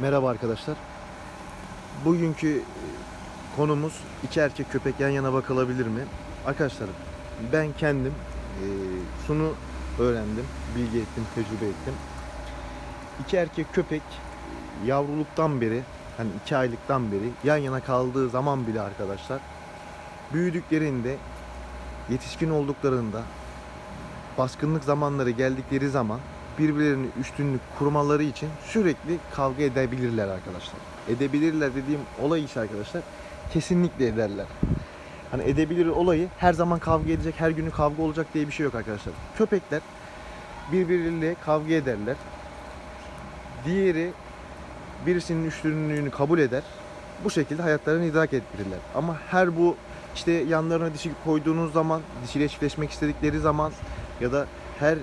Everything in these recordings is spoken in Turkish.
Merhaba arkadaşlar. Bugünkü e, konumuz iki erkek köpek yan yana bakılabilir mi? Arkadaşlar ben kendim e, şunu öğrendim, bilgi ettim, tecrübe ettim. İki erkek köpek e, yavruluktan beri, hani iki aylıktan beri yan yana kaldığı zaman bile arkadaşlar büyüdüklerinde, yetişkin olduklarında, baskınlık zamanları geldikleri zaman birbirlerini üstünlük kurmaları için sürekli kavga edebilirler arkadaşlar. Edebilirler dediğim olay ise arkadaşlar kesinlikle ederler. Hani edebilir olayı her zaman kavga edecek, her günü kavga olacak diye bir şey yok arkadaşlar. Köpekler birbirleriyle kavga ederler. Diğeri birisinin üstünlüğünü kabul eder. Bu şekilde hayatlarını idrak ettirirler. Ama her bu işte yanlarına dişi koyduğunuz zaman, dişiyle çiftleşmek istedikleri zaman ya da her eee,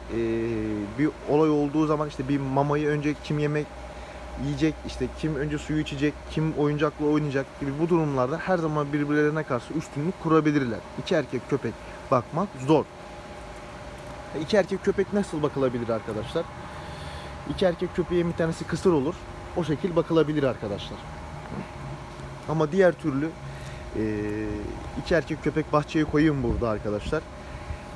bir olay olduğu zaman işte bir mamayı önce kim yemek yiyecek, işte kim önce suyu içecek, kim oyuncakla oynayacak gibi bu durumlarda her zaman birbirlerine karşı üstünlük kurabilirler. İki erkek köpek bakmak zor. İki erkek köpek nasıl bakılabilir arkadaşlar? İki erkek köpeğin bir tanesi kısır olur. O şekil bakılabilir arkadaşlar. Ama diğer türlü eee, iki erkek köpek bahçeye koyayım burada arkadaşlar.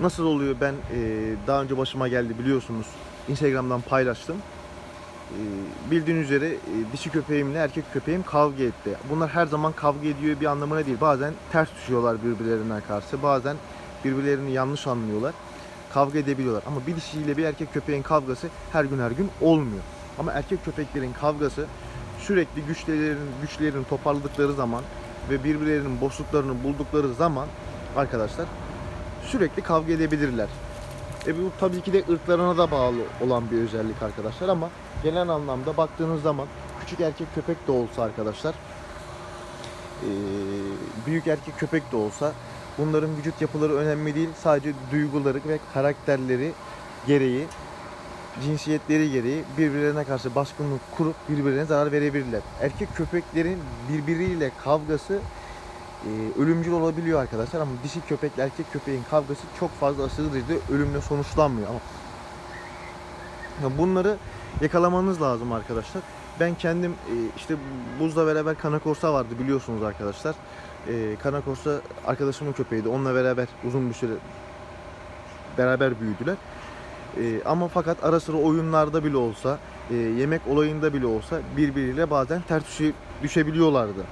Nasıl oluyor ben eee, daha önce başıma geldi biliyorsunuz. Instagram'dan paylaştım. Eee, bildiğiniz üzere eee, dişi köpeğimle erkek köpeğim kavga etti. Bunlar her zaman kavga ediyor bir anlamına değil. Bazen ters düşüyorlar birbirlerine karşı. Bazen birbirlerini yanlış anlıyorlar. Kavga edebiliyorlar. Ama bir dişiyle bir erkek köpeğin kavgası her gün her gün olmuyor. Ama erkek köpeklerin kavgası sürekli güçlerin güçlerini toparladıkları zaman ve birbirlerinin boşluklarını buldukları zaman arkadaşlar sürekli kavga edebilirler. E bu tabii ki de ırklarına da bağlı olan bir özellik arkadaşlar ama genel anlamda baktığınız zaman küçük erkek köpek de olsa arkadaşlar e, büyük erkek köpek de olsa bunların vücut yapıları önemli değil. Sadece duyguları ve karakterleri gereği cinsiyetleri gereği birbirlerine karşı baskınlık kurup birbirlerine zarar verebilirler. Erkek köpeklerin birbiriyle kavgası e, ölümcül olabiliyor arkadaşlar ama dişi köpekle erkek köpeğin kavgası çok fazla aşırı derecede ölümle sonuçlanmıyor ama bunları yakalamanız lazım arkadaşlar. Ben kendim e, işte buzla beraber kanakorsa vardı biliyorsunuz arkadaşlar. E, kanakorsa arkadaşımın köpeğiydi. Onunla beraber uzun bir süre beraber büyüdüler. E, ama fakat ara sıra oyunlarda bile olsa, e, yemek olayında bile olsa birbiriyle bazen ters düşe- düşebiliyorlardı.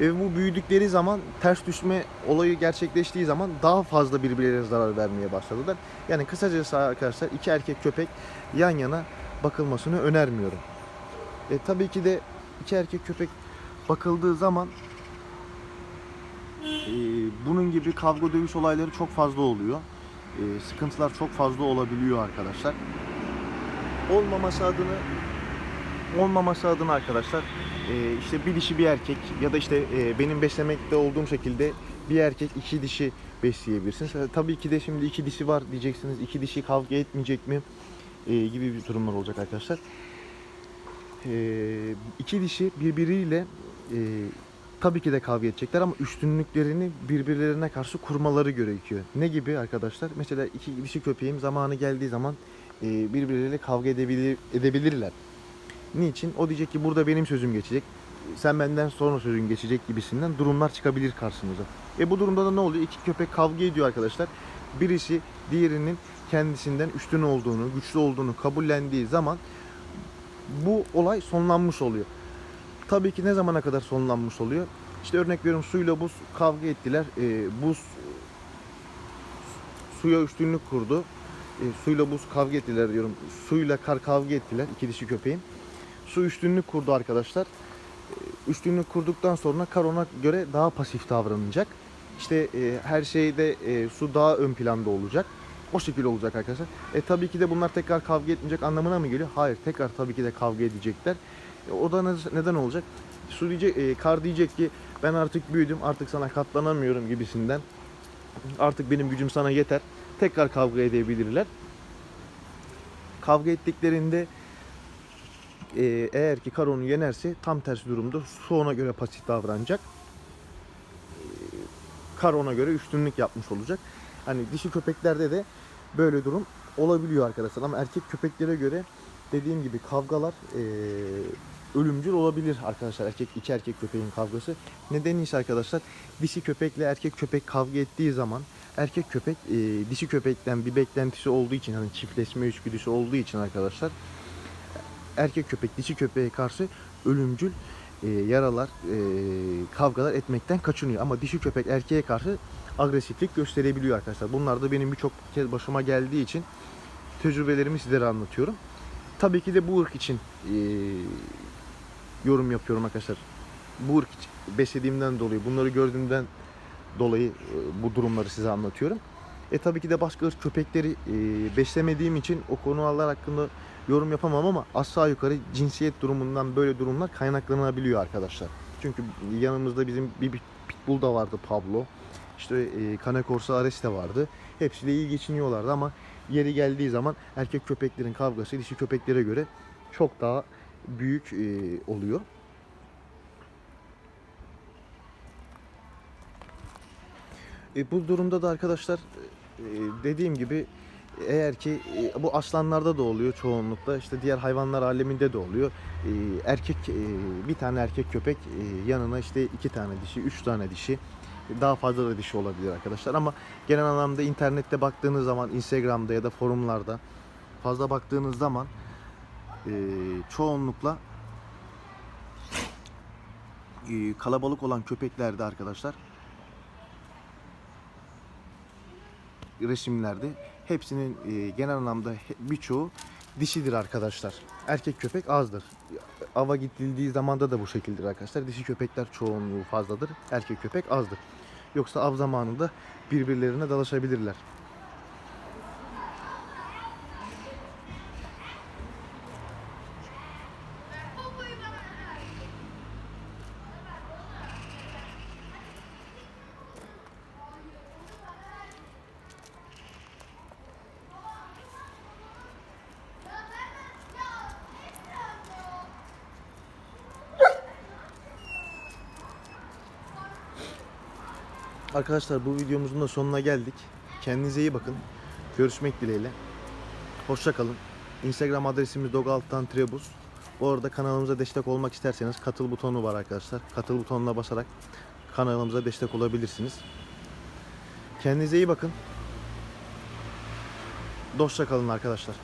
Ve bu büyüdükleri zaman ters düşme olayı gerçekleştiği zaman daha fazla birbirlerine zarar vermeye başladılar. Yani kısacası arkadaşlar iki erkek köpek yan yana bakılmasını önermiyorum. E, tabii ki de iki erkek köpek bakıldığı zaman e, bunun gibi kavga dövüş olayları çok fazla oluyor. E, sıkıntılar çok fazla olabiliyor arkadaşlar. Olmaması adını olmaması adına arkadaşlar e, işte bir dişi bir erkek ya da işte e, benim beslemekte olduğum şekilde bir erkek iki dişi besleyebilirsiniz. Tabii ki de şimdi iki dişi var diyeceksiniz. iki dişi kavga etmeyecek mi? E, gibi bir durumlar olacak arkadaşlar. E, iki dişi birbiriyle e, tabii ki de kavga edecekler ama üstünlüklerini birbirlerine karşı kurmaları gerekiyor. Ne gibi arkadaşlar? Mesela iki dişi köpeğim zamanı geldiği zaman e, birbirleriyle kavga edebilir, edebilirler. Niçin? O diyecek ki burada benim sözüm geçecek. Sen benden sonra sözün geçecek gibisinden durumlar çıkabilir karşınıza. E bu durumda da ne oluyor? İki köpek kavga ediyor arkadaşlar. Birisi diğerinin kendisinden üstün olduğunu, güçlü olduğunu kabullendiği zaman bu olay sonlanmış oluyor. Tabii ki ne zamana kadar sonlanmış oluyor? İşte örnek veriyorum suyla buz kavga ettiler. E, buz suya üstünlük kurdu. E, suyla buz kavga ettiler diyorum. Suyla kar kavga ettiler iki dişi köpeğim. Su üstünlük kurdu arkadaşlar. E, Üstünlük kurduktan sonra kar ona göre daha pasif davranacak. İşte e, her şeyde e, su daha ön planda olacak. O şekilde olacak arkadaşlar. E tabii ki de bunlar tekrar kavga etmeyecek anlamına mı geliyor? Hayır, tekrar tabii ki de kavga edecekler. E, o da ne- neden olacak? Su diyecek, e, kar diyecek ki ben artık büyüdüm, artık sana katlanamıyorum gibisinden. Artık benim gücüm sana yeter. Tekrar kavga edebilirler. Kavga ettiklerinde e, eğer ki kar onu yenerse tam tersi durumda su ona göre pasif davranacak. E, kar ona göre üstünlük yapmış olacak. Hani dişi köpeklerde de böyle durum olabiliyor arkadaşlar ama erkek köpeklere göre dediğim gibi kavgalar e, ölümcül olabilir arkadaşlar. Erkek iki erkek köpeğin kavgası. Nedeni ise arkadaşlar dişi köpekle erkek köpek kavga ettiği zaman erkek köpek e, dişi köpekten bir beklentisi olduğu için hani çiftleşme içgüdüsü olduğu için arkadaşlar erkek köpek dişi köpeğe karşı ölümcül e, yaralar, e, kavgalar etmekten kaçınıyor. Ama dişi köpek erkeğe karşı agresiflik gösterebiliyor arkadaşlar. Bunlar da benim birçok kez başıma geldiği için tecrübelerimi sizlere anlatıyorum. Tabii ki de bu ırk için e, yorum yapıyorum arkadaşlar. Bu ırk için beslediğimden dolayı, bunları gördüğümden dolayı e, bu durumları size anlatıyorum. E tabii ki de başka ırk köpekleri e, beslemediğim için o konular hakkında yorum yapamam ama aşağı yukarı cinsiyet durumundan böyle durumlar kaynaklanabiliyor arkadaşlar. Çünkü yanımızda bizim bir, pitbull da vardı Pablo. İşte e, Cane Corso Ares de vardı. Hepsiyle iyi geçiniyorlardı ama yeri geldiği zaman erkek köpeklerin kavgası dişi köpeklere göre çok daha büyük e, oluyor. E, bu durumda da arkadaşlar e, dediğim gibi eğer ki e, bu aslanlarda da oluyor çoğunlukla işte diğer hayvanlar aleminde de oluyor. E, erkek e, bir tane erkek köpek yanına işte iki tane dişi, üç tane dişi daha fazla da dişi olabilir arkadaşlar ama genel anlamda internette baktığınız zaman Instagram'da ya da forumlarda fazla baktığınız zaman çoğunlukla kalabalık olan köpeklerde arkadaşlar resimlerde hepsinin e, genel anlamda birçoğu dişidir arkadaşlar. Erkek köpek azdır. Ava gidildiği zamanda da bu şekildedir arkadaşlar. Dişi köpekler çoğunluğu fazladır. Erkek köpek azdır. Yoksa av zamanında birbirlerine dalaşabilirler. Arkadaşlar bu videomuzun da sonuna geldik. Kendinize iyi bakın. Görüşmek dileğiyle. Hoşça kalın. Instagram adresimiz dogalttan trebus. Bu arada kanalımıza destek olmak isterseniz katıl butonu var arkadaşlar. Katıl butonuna basarak kanalımıza destek olabilirsiniz. Kendinize iyi bakın. Dostça kalın arkadaşlar.